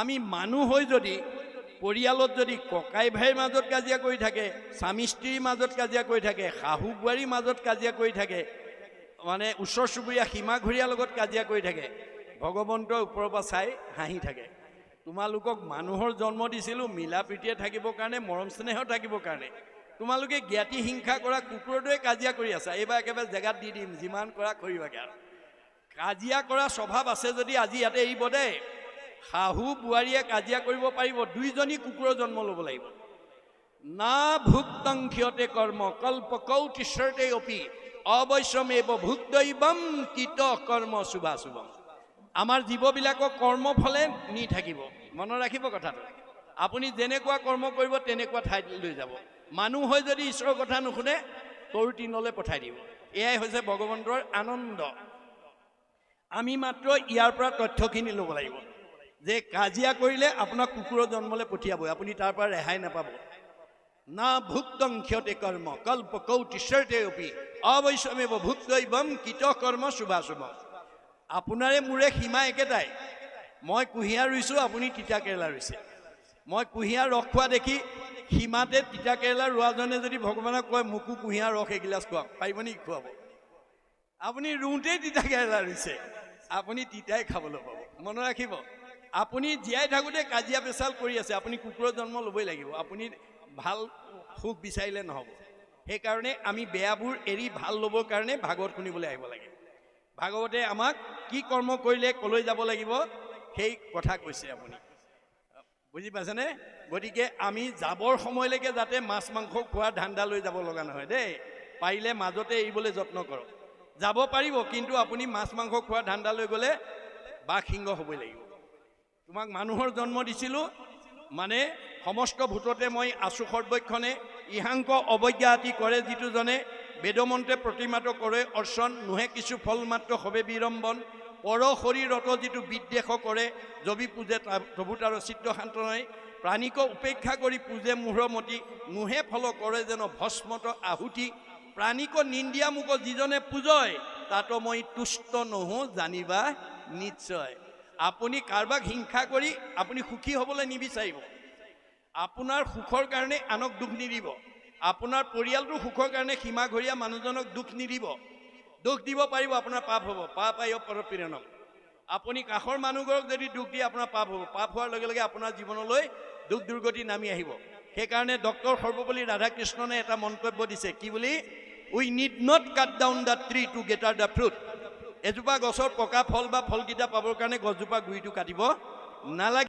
আমি মানুহ হৈ যদি পৰিয়ালত যদি ককাই ভাইৰ মাজত কাজিয়া কৰি থাকে, স্বামী স্ত্ৰীৰ মাজত কাজিয়া কৰি থাকে, শাহু বোৱাৰীৰ মাজত কাজিয়া কৰি থাকে মানে ওচৰ চুবুৰীয়া সীমা ঘূৰীয়াৰ লগত কাজিয়া কৰি থাকে, ভগৱন্তৰ ওপৰৰ পৰা চাই হাঁহি থাকে। তোমালোকক মানুহৰ জন্ম দিছিলোঁ মিলা প্ৰীতিয়ে থাকিবৰ কাৰণে, মৰম স্নেহ থাকিবৰ কাৰণে। তোমালোকে জ্ঞাতি হিংসা কৰা কুকুৰৰ দৰে কাজিয়া কৰি আছা, এইবাৰ একেবাৰে জেগাত দি দিম, যিমান কৰা কৰিবাগে আৰু। কাজিয়া কৰা স্বভাৱ আছে যদি আজি ইয়াতে এৰিব দেই শাহু বোৱাৰীয়ে কাজিয়া কৰিব পাৰিব দুইজনী কুকুৰৰ জন্ম ল'ব লাগিব। না ভুক্তং কৰ্ম কল্প কৌটিশ্বৰতে অপি অৱশ্যমেৱ ভুক্তৈবম কীট কৰ্ম শুভাশুভম। আমাৰ জীৱবিলাকক কৰ্মফলে নি থাকিব। মনত ৰাখিব কথাটো। আপুনি যেনেকুৱা কৰ্ম কৰিব তেনেকুৱা ঠাইত লৈ যাব। মানুহ হৈ যদি ঈশ্বৰৰ কথা নুশুনে তৰু তিনলৈ পঠাই দিব। এয়াই হৈছে ভগৱন্তৰ আনন্দ। আমি মাত্ৰ ইয়াৰ পৰা তথ্যখিনি ল'ব লাগিব। যে কাজিয়া কৰিলে আপোনাক কুকুৰৰ জন্মলৈ পঠিয়াবই। আপুনি তাৰ পৰা ৰেহাই নাপাব। না ভুক্তং ক্ষতে কৰ্ম, কল্প কৌটিশ্বৰতে অপি অৱশ্যমেৱ ভুক্তৈবম কীট কৰ্ম শুভাশুভ। আপোনাৰে মোৰে সীমা একেটাই। মই কুঁহিয়াৰ ৰুইছোঁ, আপুনি তিতা কেৰেলা ৰুইছে। মই কুঁহিয়াৰ ৰস খোৱা দেখি সীমাতে তিতা কেৰেলা ৰোৱাজনে যদি ভগৱানক কয়, মোকো কুঁহিয়াৰ ৰস এগিলাচ খুৱাওক পাৰিব নেকি খুৱাব? আপুনি ৰুওঁতেই তিতা কেৰেলা ৰুইছে। আপুনি তিতাই খাবলৈ পাব। মনত ৰাখিব। আপুনি জীয়াই থাকোঁতে কাজিয়া পেচাল কৰি আছে আপুনি কুকুৰৰ জন্ম ল'বই লাগিব। আপুনি ভাল সুখ বিচাৰিলে নহ'ব। সেইকাৰণে আমি বেয়াবোৰ এৰি ভাল ল'বৰ কাৰণে ভাগৱত শুনিবলৈ আহিব লাগে। ভাগৱতে আমাক কি কৰ্ম কৰিলে কলৈ যাব লাগিব সেই কথা কৈছে আপুনি। বুজি পাইছেনে? গতিকে আমি যাবৰ সময়লৈকে যাতে মাছ মাংস খোৱাৰ ধান্দা লৈ যাব লগা নহয় দেই। পাৰিলে মাজতে এৰিবলৈ যত্ন কৰক। যাব পাৰিব কিন্তু আপুনি মাছ মাংস খোৱাৰ ধান্দা লৈ গ'লে বাঘ সিংহ হ'বই লাগিব। তোমাক মানুহৰ জন্ম দিছিলোঁ। মানে সমস্ত ভূততে মই আছো সৰ্বক্ষণে। ইহাংক অৱজ্ঞা আতি কৰে যিটো জনে বেদমন্ত্ৰে প্ৰতিমাত কৰে। অৰ্চন, নোহে কিছু ফল মাত্ৰ হবে বিড়ম্বন। পৰ শৰীৰত যিটো বিদ্বেষ কৰে জবি পূজে প্ৰভু তাৰ চিত্ৰ শান্তনাই প্ৰাণীক উপেক্ষা কৰি পূজে মূঢ়মতি নোহে ফল কৰে যেন ভস্মত আহুতি। প্ৰাণীক নিন্দিয়া মোক যিজনে পূজয়, তাতো মই তুষ্ট নহওঁ জানিবা নিশ্চয়। আপুনি কাৰোবাক হিংসা কৰি আপুনি সুখী হ'বলৈ নিবিচাৰিব। আপোনাৰ সুখৰ কাৰণে আনক দুখ নিদিব। আপোনাৰ পৰিয়ালটোৰ সুখৰ কাৰণে সীমা ঘৰীয়া মানুহজনক দুখ নিদিব। দুখ দিব পাৰিব আপোনাৰ পাপ হ'ব। পাপ আয় পৰপীড়নম। আপুনি কাষৰ মানুহবোৰক যদি দুখ দিয়ে আপোনাৰ পাপ হ'ব। পাপ হোৱাৰ লগে লগে আপোনাৰ জীৱনলৈ দুখ দুৰ্গতি নামি আহিব। সেইকাৰণে ডক্টৰ সৰ্বপল্লী ৰাধাকৃষ্ণনে এটা মন্তব্য দিছে। কি বুলি? We need not cut down the tree to gather the fruit এজোপা গছৰ পকা ফল বা ফলকেইটা পাবৰ কাৰণে গছজোপা গুৰিটো কাটিব নালাগে।